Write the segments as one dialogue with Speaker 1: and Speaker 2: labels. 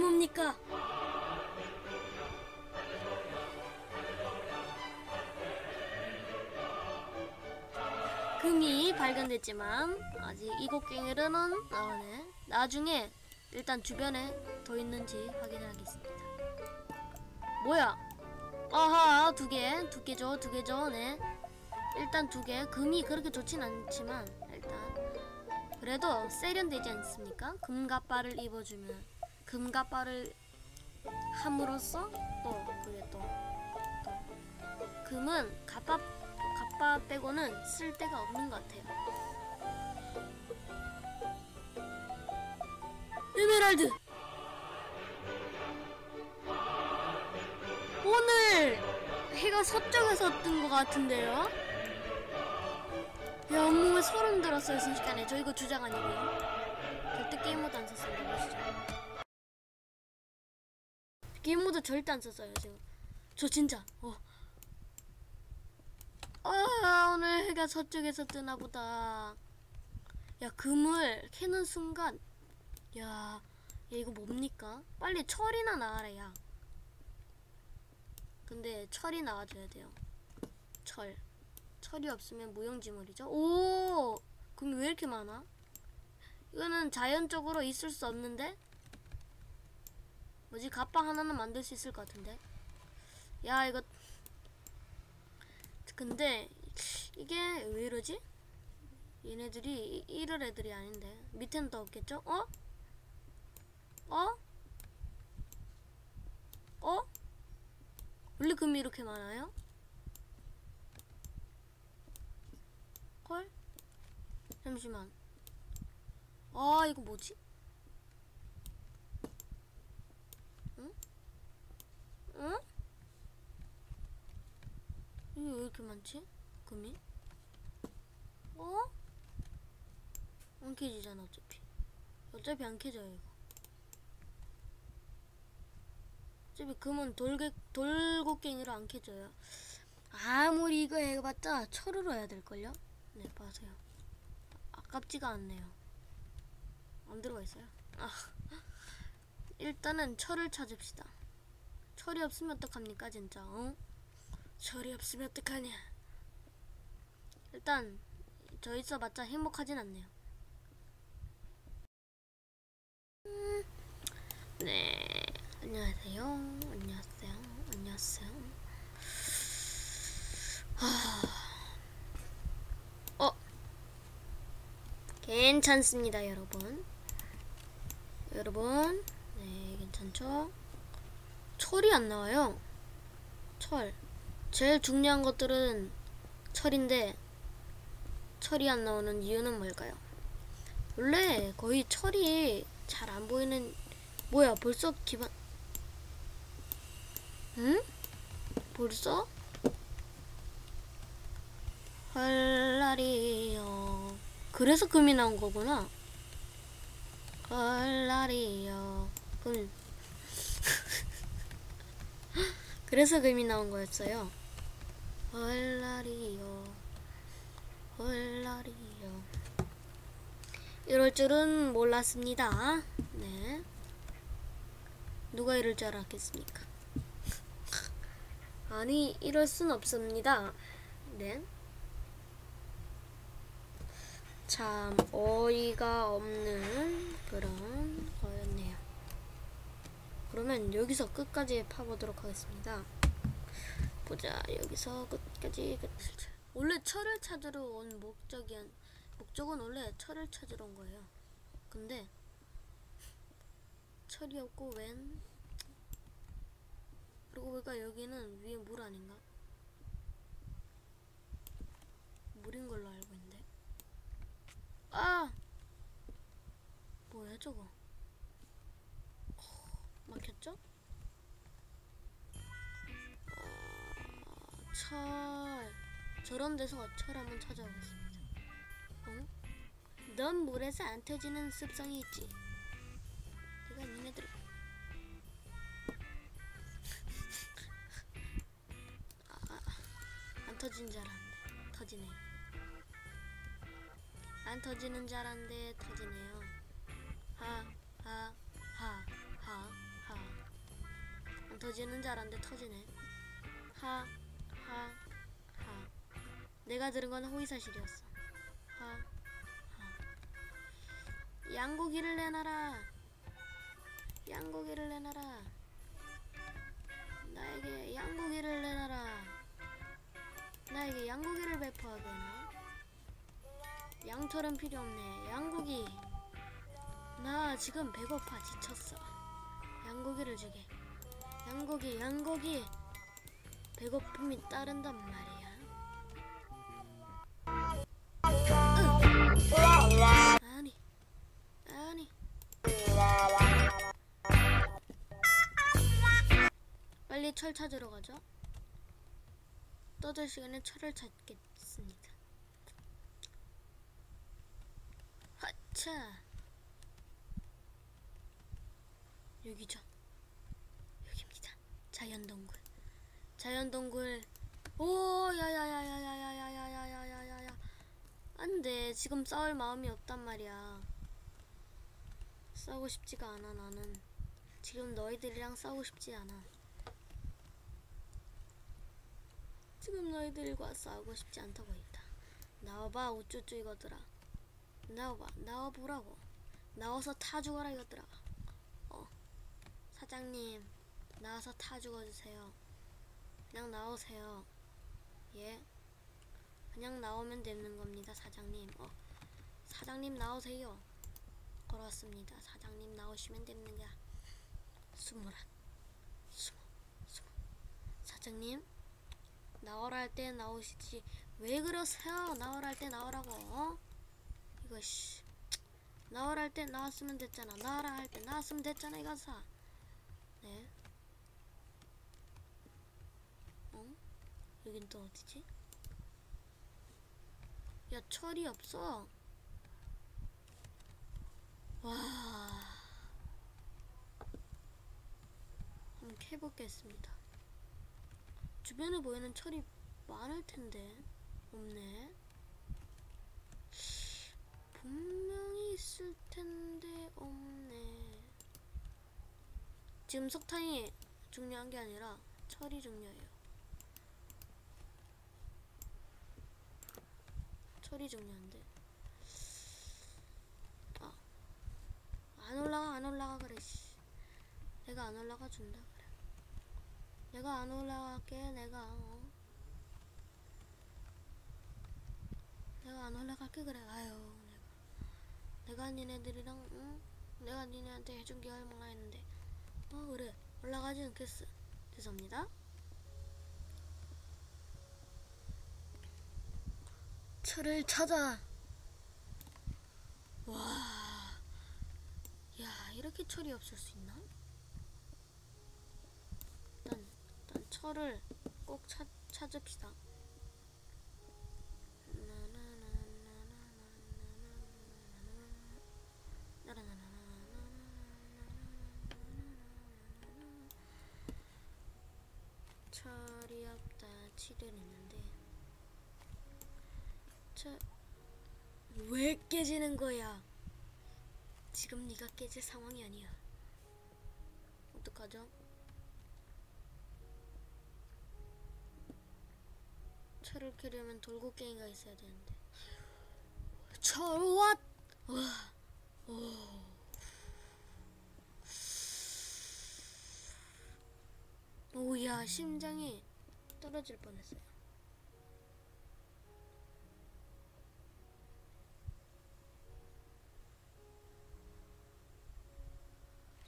Speaker 1: 뭡니까? 금이 발견됐지만 아직 이곡갱이로는 나오네. 나중에 일단 주변에 더 있는지 확인하겠습니다. 뭐야? 아하 두 개, 두 개죠, 두 개죠, 네. 일단 두 개. 금이 그렇게 좋진 않지만 일단 그래도 세련되지 않습니까? 금갑바를 입어주면 금갑바를 함으로써 또 그게 또, 또 금은 갑바 갑바 빼고는 쓸 데가 없는 것 같아요. 에메랄드 오늘 해가 서쪽에서 뜬 것 같은데요? 야, 온몸에 소름 들었어요, 순식간에. 저 이거 주작 아니고요. 절대 게임 모드 안 썼습니다, 보시죠. 절대 안 썼어요, 지금. 저 진짜, 어. 아, 오늘 해가 서쪽에서 뜨나 보다. 야, 금을 캐는 순간, 야, 야, 이거 뭡니까? 빨리 철이나 나와라, 야. 근데 철이 나와줘야 돼요. 철. 철이 없으면 무용지물이죠. 오! 금이 왜 이렇게 많아? 이거는 자연적으로 있을 수 없는데? 뭐지? 갑바 하나는 만들 수 있을 것 같은데? 야, 이거. 근데, 이게 왜 이러지? 얘네들이 이- 이럴 애들이 아닌데. 밑에는 더 없겠죠? 어? 어? 어? 원래 금이 이렇게 많아요? 헐? 잠시만. 아, 이거 뭐지? 응? 응? 이게 왜 이렇게 많지? 금이? 어? 안 캐지잖아, 어차피. 어차피 안 캐져요, 이거. 어차피 금은 돌개, 돌곡갱이로 안 캐져요. 아무리 이거 해봤자 철으로 해야 될걸요? 네, 봐세요. 아깝지가 않네요. 안 들어가 있어요. 아, 일단은 철을 찾읍시다. 철이 없으면 어떡합니까, 진짜, 어? 철이 없으면 어떡하냐. 일단, 저 있어봤자 행복하진 않네요. 음, 네, 안녕하세요. 안녕하세요. 안녕하세요. 어 괜찮습니다 여러분 여러분 네 괜찮죠 철이 안 나와요 철 제일 중요한 것들은 철인데 철이 안 나오는 이유는 뭘까요 원래 거의 철이 잘 안 보이는 뭐야 벌써 기반 응? 벌써? 헐라리요. 그래서 금이 나온 거구나. 헐라리요. 금. 그래서 금이 나온 거였어요. 헐라리요. 헐라리요. 이럴 줄은 몰랐습니다. 네. 누가 이럴 줄 알았겠습니까? 아니, 이럴 순 없습니다. 네. 참 어이가 없는 그런. 그러면 여기서 끝까지 파보도록 하겠습니다. 보자 여기서 끝까지 끝. 원래 철을 찾으러 온 목적이 목적은 원래 철을 찾으러 온 거예요. 근데 철이 없고 웬 그리고 보니까 여기는 위에 물 아닌가? 물인 걸로 알고 있는데. 아! 뭐야 저거? 어, 철. 저런 데서 철 한번 찾아오겠습니다. 어? 넌 물에서 안 터지는 습성이 있지. 내가 니네들 아, 아, 안 터진 줄 알았는데 터지네. 안 터지는 줄 알았는데 터지네요. 하, 하, 하, 하. 터지는 줄 알았는데 터지네. 하, 하, 하. 내가 들은 건 호의사실이었어. 하, 하. 양고기를 내놔라. 양고기를 내놔라. 나에게 양고기를 내놔라. 나에게 양고기를 배포하거나. 양털은 필요 없네. 양고기. 나 지금 배고파 지쳤어. 양고기를 주게. 양고기, 양고기. 배고픔이 따른단 말이야. 빨리 철 찾으러 가죠. 떠들 시간에 철을 찾겠습니다. 하차. 여기죠. 여기입니다. 자연동굴. 자연동굴. 오, 야야야야야야야야야야야야야. 안돼. 지금 싸울 마음이 없단 말이야. 싸우고 싶지가 않아 나는. 지금 너희들이랑 싸우고 싶지 않아. 지금 너희들과 싸우고 싶지 않다고 했다. 나와봐 우쭈쭈 이거들아. 나와봐 나와보라고. 나와서 타 죽어라 이거들아. 어 사장님 나와서 타 죽어주세요. 그냥 나오세요. 예. 그냥 나오면 되는 겁니다 사장님. 어 사장님 나오세요. 걸었습니다. 사장님 나오시면 됩니다. 스물한 스무 스무 사장님 나오라 할 때 나오시지. 왜 그러세요? 나오라 할 때 나오라고. 어? 이거 씨. 나오라 할 때 나왔으면 됐잖아. 나오라 할 때 나왔으면 됐잖아 이거사. 네. 어? 여긴 또 어디지? 야 철이 없어. 와. 한번 캐보겠습니다 주변에 보이는 철이 많을 텐데 없네. 분명히 있을 텐데 없네. 지금 석탄이 중요한 게 아니라 철이 중요해요. 철이 중요한데. 아, 안 올라가 안 올라가 그래. 씨. 내가 안 올라가 준다. 내가 안 올라갈게 내가. 어. 내가 안 올라갈게 그래. 아유 내가. 내가 니네들이랑 응? 내가 니네한테 해준 게 얼마나 했는데. 어 그래. 올라가지 않겠어. 죄송합니다. 철을 찾아. 와야 이렇게 철이 없을 수 있나? 일단 일단 철을 꼭 찾, 찾읍시다. 철이 없다 치료는 있는데 철왜 깨지는 거야? 지금 네가 깨질 상황이 아니야. 어떡하죠? 철을 캐려면 돌고갱이가 있어야 되는데 철왓 와 오. 오야 심장이 떨어질 뻔했어요.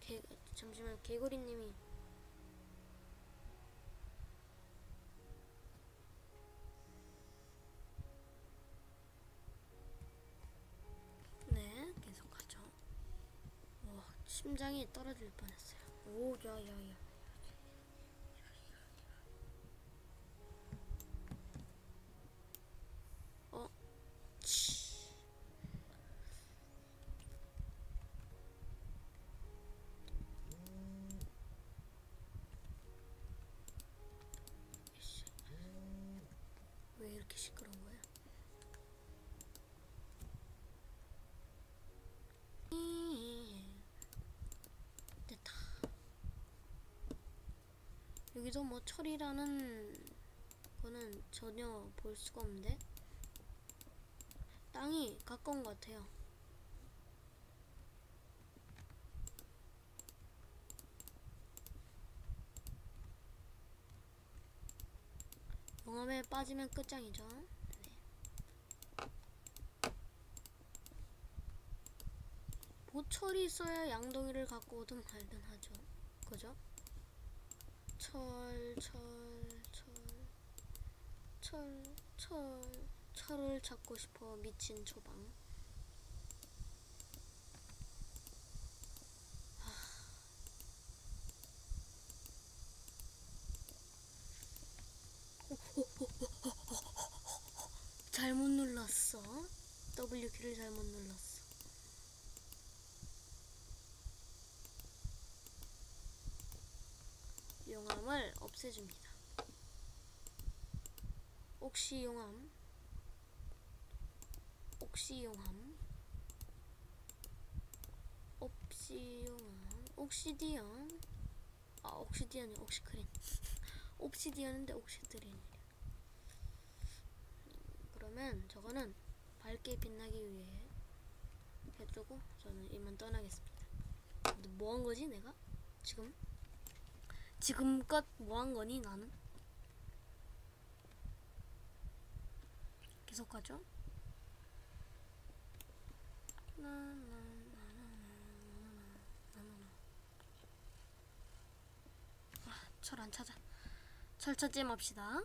Speaker 1: 개, 잠시만 개구리님이 심장이 떨어질 뻔했어요. 오 야 야 야. 어? 치. 이씨. 왜 이렇게 시끄러운 거야? 됐다. 여기서 뭐 철이라는 거는 전혀 볼 수가 없는데 땅이 가까운 것 같아요. 용암에 빠지면 끝장이죠. 네. 보철이 있어야 양동이를 갖고 오든 말든 하죠. 그죠? 철, 철, 철, 철, 철, 철을 찾고 싶어 미친 초방. 잘못 눌렀어. W 키를 잘못 눌렀어. 용암을 없애줍니다. 옥시 용암, 옥시 용암, 옥시 용암, 옥시디언, 아 옥시디언이 옥시크린, 옥시디언인데 옥시드린이래. 그러면 저거는 밝게 빛나기 위해 해두고 저는 이만 떠나겠습니다. 근데 뭐 한 거지 내가? 지금? 지금껏 뭐 한 거니 나는? 계속 가죠? 철 안 찾아. 철 찾지 맙시다.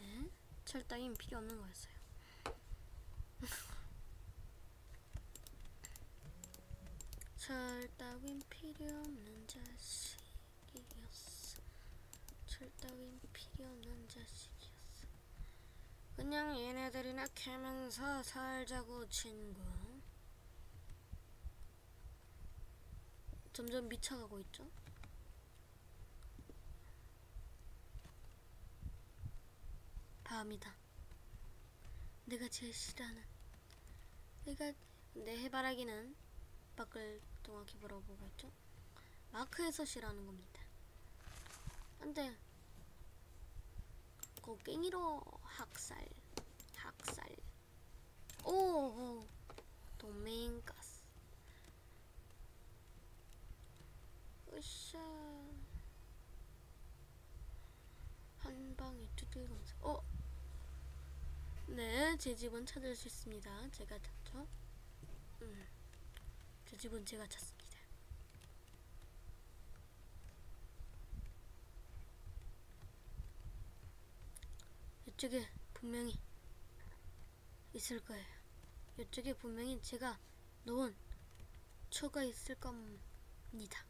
Speaker 1: 네. 철 따윈 필요 없는 거였어요. 철 따윈 필요 없는 자식이었어. 철 따윈 필요 없는 자식이었어. 그냥 얘네들이나 캐면서 살자고 친구. 점점 미쳐가고 있죠. 밤이다. 내가 제일 싫어하는 내가 내 해바라기는 밖을 정확히 물어보고 있죠. 마크에서 싫어하는 겁니다. 안돼. 곡괭이로 학살, 학살. 오, 오. 도메인가스. 으쌰. 한 방에 두들검사. 어. 네, 제 집은 찾을 수 있습니다. 제가 찾죠. 음, 제 집은 제가 찾습니다. 이쪽에 분명히 있을 거예요. 이쪽에 분명히 제가 놓은 초가 있을 겁니다.